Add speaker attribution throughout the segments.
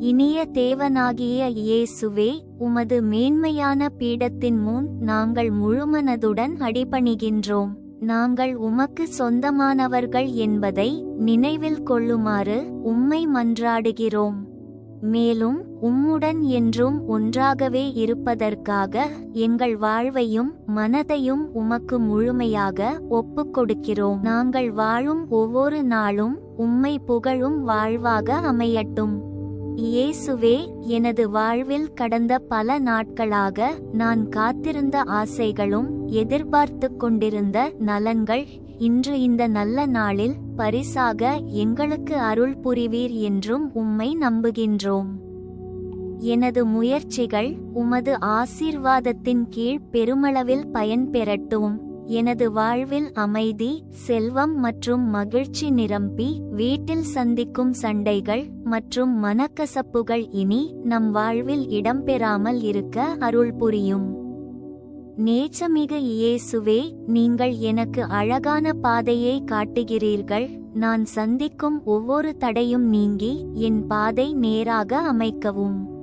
Speaker 1: இனிய தேவனாகிய இயேசுவே உமது மேன்மையான பீடத்தின் முன் நாங்கள் முழுமனதுடன் அடிபணிகின்றோம். நாங்கள் உமக்கு சொந்தமானவர்கள் என்பதை நினைவில் கொள்ளுமாறு உம்மை மன்றாடுகிறோம். மேலும் உம்முடன் என்றும் ஒன்றாகவே இருப்பதற்காக எங்கள் வாழ்வையும் மனதையும் உமக்கு முழுமையாக ஒப்புக்கொடுக்கிறோம் நாங்கள் வாழும் ஒவ்வொரு நாளும் உம்மை புகழும் வாழ்வாக அமையட்டும். இயேசுவே எனது வாழ்வில் கடந்த பல நாட்களாக நான் காத்திருந்த ஆசைகளும் எதிர்பார்த்து கொண்டிருந்த நலன்கள் இன்று இந்த நல்ல நாளில் பரிசாக எங்களுக்கு அருள் புரிவீர் என்றும் உம்மை நம்புகின்றோம். எனது முயற்சிகள் உமது ஆசீர்வாதத்தின் கீழ் பெருமளவில் பயன்பெறட்டும் எனது வாழ்வில் அமைதி செல்வம் மற்றும் மகிழ்ச்சி நிரம்பி வீட்டில் சந்திக்கும் சண்டைகள் மற்றும் மனக்கசப்புகள் இனி நம் வாழ்வில் இடம்பெறாமல் இருக்க அருள் புரியும். நேச்சமிகு இயேசுவே நீங்கள் எனக்கு அழகான பாதையை காட்டுகிறீர்கள். நான் சந்திக்கும் ஒவ்வொரு தடையும் நீங்கி என் பாதை நேராக அமைக்கவும்.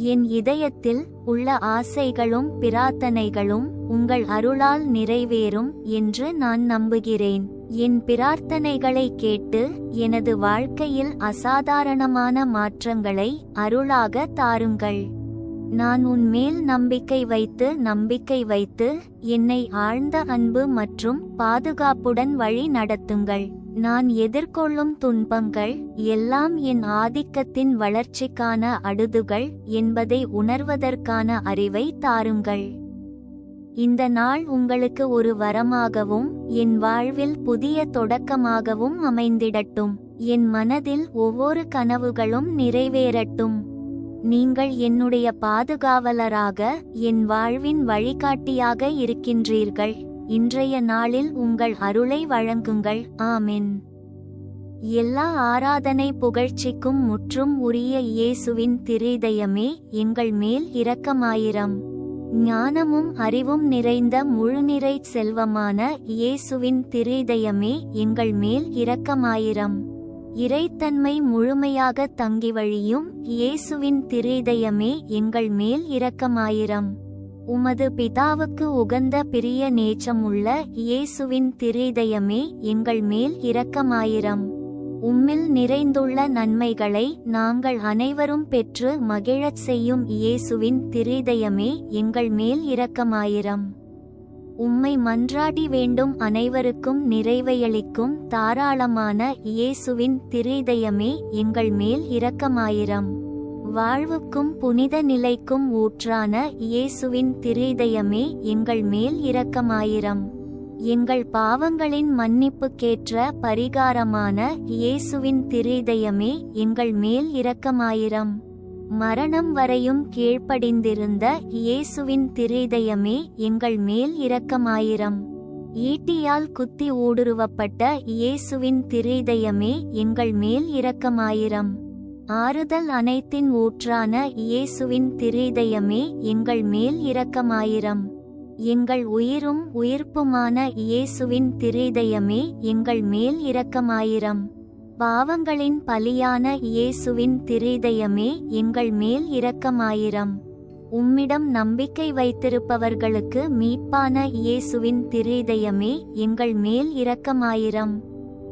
Speaker 1: என் இதயத்தில் உள்ள ஆசைகளும் பிரார்த்தனைகளும் உங்கள் அருளால் நிறைவேறும் என்று நான் நம்புகிறேன். என் பிரார்த்தனைகளை கேட்டு எனது வாழ்க்கையில் அசாதாரணமான மாற்றங்களை அருளாக தாருங்கள். நான் உன் மேல் நம்பிக்கை வைத்து நம்பிக்கை வைத்து என்னை ஆழ்ந்த அன்பு மற்றும் பாதுகாப்புடன் வழி நடத்துங்கள். நான் எதிர்கொள்ளும் துன்பங்கள் எல்லாம் என் ஆதிக்கத்தின் வளர்ச்சிக்கான அடுதுகள் என்பதை உணர்வதற்கான அறிவை தாருங்கள். இந்த நாள் உங்களுக்கு ஒரு வரமாகவும் என் வாழ்வில் புதிய தொடக்கமாகவும் அமைந்திடட்டும். என் மனதில் ஒவ்வொரு கனவுகளும் நிறைவேறட்டும். நீங்கள் என்னுடைய பாதுகாவலராக என் வாழ்வின் வழிகாட்டியாக இருக்கின்றீர்கள். இன்றைய நாளில் உங்கள் அருளை வழங்குங்கள். ஆமென். எல்லா ஆராதனை புகழ்ச்சிக்கும் முற்றும் உரிய இயேசுவின் திரிதயமே எங்கள் மேல் இரக்கமாயிரம். ஞானமும் அறிவும் நிறைந்த முழுநிறை செல்வமான இயேசுவின் திரிதயமே எங்கள் மேல் இரக்கமாயிரம். இறைத்தன்மை முழுமையாக தங்கி வழியும் இயேசுவின் திரிதயமே எங்கள் மேல் இரக்கமாயிரம். உமது பிதாவுக்கு உகந்த பிரிய நேச்சமுள்ள இயேசுவின் திரிதயமே எங்கள் மேல் இரக்கமாயிரம். உம்மில் நிறைந்துள்ள நன்மைகளை நாங்கள் அனைவரும் பெற்று மகிழச் செய்யும் இயேசுவின் திரிதயமே எங்கள் மேல் இரக்கமாயிரம். உம்மை மன்றாடி வேண்டும் அனைவருக்கும் நிறைவையளிக்கும் தாராளமான இயேசுவின் திரிதயமே எங்கள் மேல் இரக்கமாயிரம். வாழ்வுக்கும் புனித நிலைக்கும் ஊற்றான இயேசுவின் திரிதயமே எங்கள் மேல் இரக்கமாயிரம். எங்கள் பாவங்களின் மன்னிப்புக்கேற்ற பரிகாரமான இயேசுவின் திரிதயமே எங்கள் மேல் இரக்கமாயிரம். மரணம் வரையும் கீழ்ப்படிந்திருந்த இயேசுவின் திரிதயமே எங்கள் மேல் இரக்கமாயிரம். ஈட்டியால் குத்தி ஊடுருவப்பட்ட இயேசுவின் திரிதயமே எங்கள் மேல் இரக்கமாயிரம். ஆறுதல் அனைத்தின் ஊற்றான இயேசுவின் திரிதயமே எங்கள் மேல் இரக்கமாயிரம். எங்கள் உயிரும் உயிர்ப்புமான இயேசுவின் திரிதயமே எங்கள் மேல் இரக்கமாயிரம். பாவங்களின் பலியான இயேசுவின் திரிதயமே எங்கள் மேல் இரக்கமாயிரம். உம்மிடம் நம்பிக்கை வைத்திருப்பவர்களுக்கு மீட்பான இயேசுவின் திரிதயமே எங்கள் மேல் இரக்கமாயிரம்.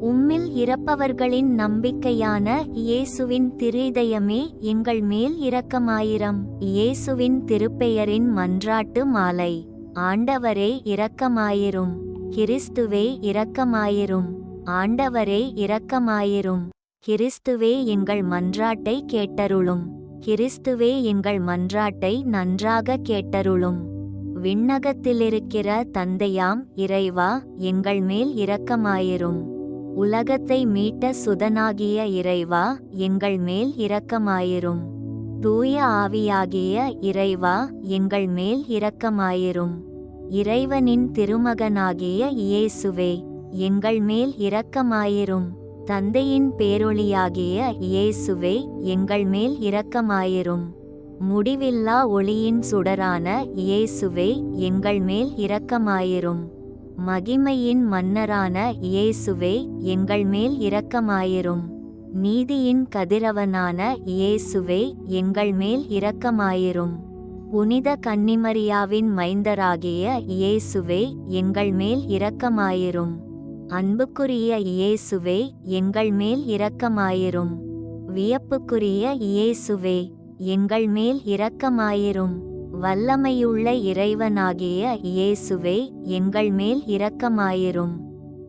Speaker 1: உம்மில் இறப்பவர்களின் நம்பிக்கையான இயேசுவின் திரிதயமே எங்கள் மேல் இரக்கமாயிரம். இயேசுவின் திருப்பெயரின் மன்றாட்டு மாலை. ஆண்டவரே இரக்கமாயிரும். கிறிஸ்துவே இரக்கமாயிரும். ஆண்டவரே இரக்கமாயிரும். கிறிஸ்துவே எங்கள் மன்றாட்டை கேட்டருளும். கிறிஸ்துவே எங்கள் மன்றாட்டை நன்றாக கேட்டருளும். விண்ணகத்திலிருக்கிற தந்தையாம் இறைவா எங்கள் மேல் இரக்கமாயிரும். உலகத்தை மீட்ட சுதனாகிய இறைவா எங்கள் மேல் இரக்கமாயிரும். தூய ஆவியாகிய இறைவா எங்கள் மேல் இரக்கமாயிரும். இறைவனின் திருமகனாகிய இயேசுவே எங்கள் மேல் இரக்கமாயிரும். தந்தையின் பேரொளியாகிய இயேசுவே எங்கள் மேல் இரக்கமாயிரும். முடிவில்லா ஒளியின் சுடரான இயேசுவே எங்கள் மேல் இரக்கமாயிரும். மகிமையின் மன்னரான இயேசுவே எங்கள் மேல் இரக்கமாயிரும். நீதியின் கதிரவனான இயேசுவே எங்கள் மேல் இரக்கமாயிரும். புனித கன்னிமரியாவின் மைந்தராகிய இயேசுவே எங்கள் மேல் இரக்கமாயிரும். அன்புக்குரிய இயேசுவே எங்கள் மேல் இரக்கமாயிரும். வியப்புக்குரிய இயேசுவே எங்கள் மேல் இரக்கமாயிரும். வல்லமையுள்ள இறைவனாகிய இயேசுவே எங்கள் மேல் இரக்கமாயிரும்.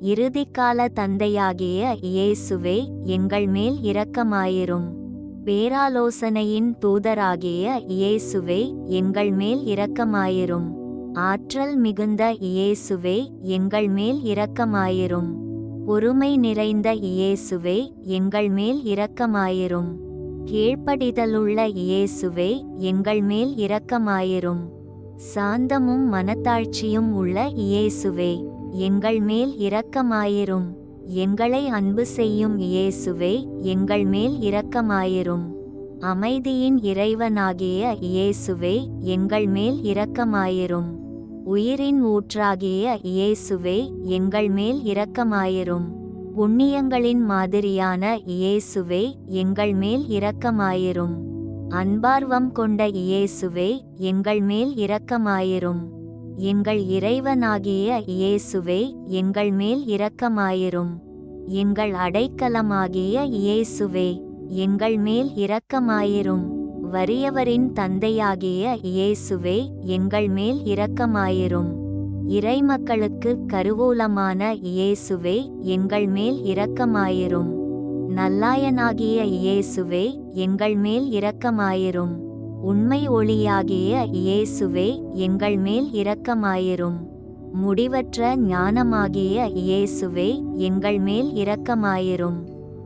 Speaker 1: இறுதிக்கால தந்தையாகிய இயேசுவே எங்கள் மேல் இரக்கமாயிரும். பேராலோசனையின் தூதராகிய இயேசுவே எங்கள் மேல் இரக்கமாயிரும். ஆற்றல் மிகுந்த இயேசுவே எங்கள் மேல் இரக்கமாயிரும். பொறுமை நிறைந்த இயேசுவே எங்கள் மேல் இரக்கமாயிரும். கீழ்ப்படிதலுள்ள இயேசுவே எங்கள் மேல் இரக்கமாயிரும். சாந்தமும் மனத்தாழ்ச்சியும் உள்ள இயேசுவே எங்கள் மேல் இரக்கமாயிரும். எங்களை அன்பு செய்யும் இயேசுவே எங்கள் மேல் இரக்கமாயிரும். அமைதியின் இறைவனாகிய இயேசுவே எங்கள் மேல் இரக்கமாயிரும். உயிரின் ஊற்றாகிய இயேசுவே எங்கள் மேல் இரக்கமாயிரும். புண்ணியங்களின் மாதிரியான இயேசுவே எங்கள் மேல் இரக்கமாயிரும். அன்பார்வம் கொண்ட இயேசுவே எங்கள் மேல் இரக்கமாயிரும். எங்கள் இறைவனாகிய இயேசுவே எங்கள் மேல் இரக்கமாயிரும். எங்கள் அடைக்கலமாகிய இயேசுவே எங்கள் மேல் இரக்கமாயிரும். வறியவரின் தந்தையாகிய இயேசுவே எங்கள் மேல் இரக்கமாயிரும். இறைமக்களுக்கு கருவூலமான இயேசுவே எங்கள் மேல் இரக்கமாயிரும். நல்லாயனாகிய இயேசுவே எங்கள் மேல் இரக்கமாயிரும். உண்மை ஒளியாகிய இயேசுவே எங்கள் மேல் இரக்கமாயிரும். முடிவற்ற ஞானமாகிய இயேசுவே எங்கள் மேல் இரக்கமாயிரும்.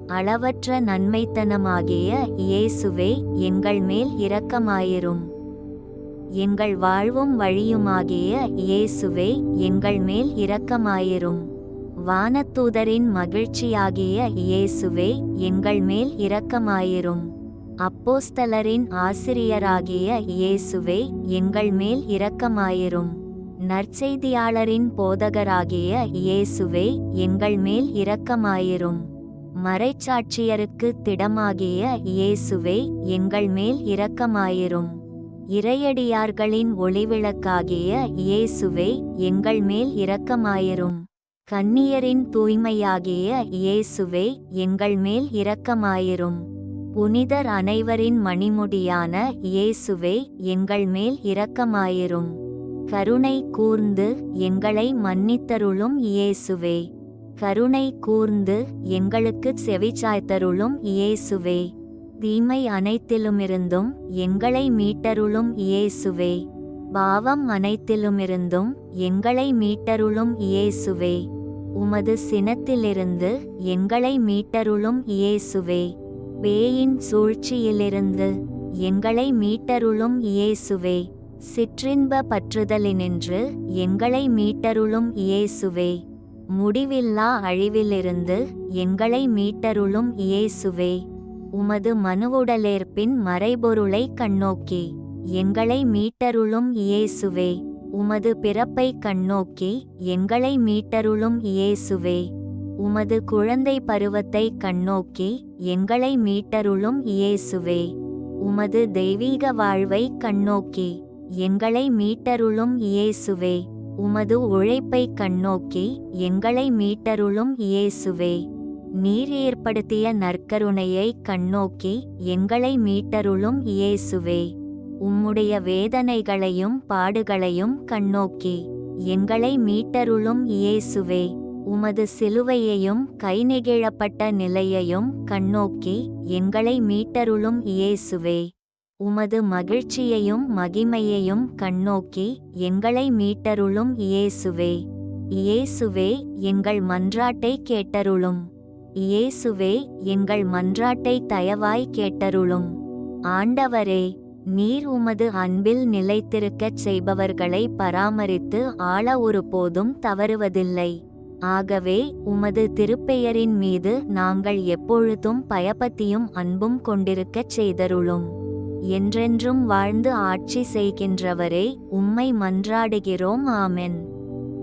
Speaker 1: அளவற்ற நன்மைத்தனமாகிய இயேசுவே எங்கள் மேல் இரக்கமாயிரும். எங்கள் வாழ்வும் வழியுமாகிய இயேசுவே எங்கள் மேல் இரக்கமாயிரும். வானத்தூதரின் மகிழ்ச்சியாகிய இயேசுவே எங்கள் மேல் இரக்கமாயிரும். அப்போஸ்தலரின் ஆசிரியராகிய இயேசுவே எங்கள் மேல் இரக்கமாயிரும். நற்செய்தியாளரின் போதகராகிய இயேசுவே எங்கள் மேல் இரக்கமாயிரும். மறைச்சாட்சியருக்கு திடமாகிய இயேசுவே எங்கள் மேல் இரக்கமாயிரும். இறையடியார்களின் ஒளிவிளக்காகிய இயேசுவே எங்கள் மேல் இரக்கமாயிரும். கன்னியரின் தூய்மையாகிய இயேசுவே எங்கள் மேல் இரக்கமாயிரும். புனிதர் அனைவரின் மணிமுடியான இயேசுவே எங்கள் மேல் இரக்கமாயிரும். கருணை கூர்ந்து எங்களை மன்னித்தருளும் இயேசுவே. கருணை கூர்ந்து எங்களுக்கு செவிச்சாய்த்தருளும் இயேசுவே. தீமை அனைத்திலுமிருந்தும் எங்களை மீட்டருளும் இயேசுவே. பாவம் அனைத்திலுமிருந்தும் எங்களை மீட்டருளும் இயேசுவே. உமது சினத்திலிருந்து எங்களை மீட்டருளும் இயேசுவே. பேயின் சூழ்ச்சியிலிருந்து எங்களை மீட்டருளும் இயேசுவே. சிற்றின்ப பற்றுதலினின்று எங்களை மீட்டருளும் இயேசுவே. முடிவில்லா அழிவிலிருந்து எங்களை மீட்டருளும் இயேசுவே. உமது மனுவுடலேற்பின் மறைபொருளை கண்ணோக்கி. எங்களை மீட்டருளும் இயேசுவே. உமது பிறப்பை கண்ணோக்கி. எங்களை மீட்டருளும் இயேசுவே. உமது குழந்தை பருவத்தை கண்ணோக்கி. எங்களை மீட்டருளும் இயேசுவே. உமது தெய்வீக வாழ்வை கண்ணோக்கி. எங்களை மீட்டருளும் இயேசுவே. உமது உழைப்பை கண்ணோக்கி. எங்களை மீட்டருளும் இயேசுவே. நீர் ஏற்படுத்திய நற்கருணையை கண்ணோக்கி எங்களை மீட்டருளும் இயேசுவே. உம்முடைய வேதனைகளையும் பாடுகளையும் கண்ணோக்கி எங்களை மீட்டருளும் இயேசுவே. உமது சிலுவையையும் கைநெகிழப்பட்ட நிலையையும் கண்ணோக்கி எங்களை மீட்டருளும் இயேசுவே. உமது மகிழ்ச்சியையும் மகிமையையும் கண்ணோக்கி எங்களை மீட்டருளும் இயேசுவே. இயேசுவே எங்கள் மன்றாட்டை கேட்டருளும். இயேசுவே எங்கள் மன்றாட்டை தயவாய் கேட்டருளும். ஆண்டவரே நீர் உமது அன்பில் நிலைத்திருக்கச் செய்பவர்களை பராமரித்து ஆள ஒருபோதும் தவறுவதில்லை. ஆகவே உமது திருப்பெயரின் மீது நாங்கள் எப்பொழுதும் பயபத்தியும் அன்பும் கொண்டிருக்கச் செய்தருளும். என்றென்றும் வாழ்ந்து ஆட்சி செய்கின்றவரே உம்மை மன்றாடுகிறோம் ஆமென்.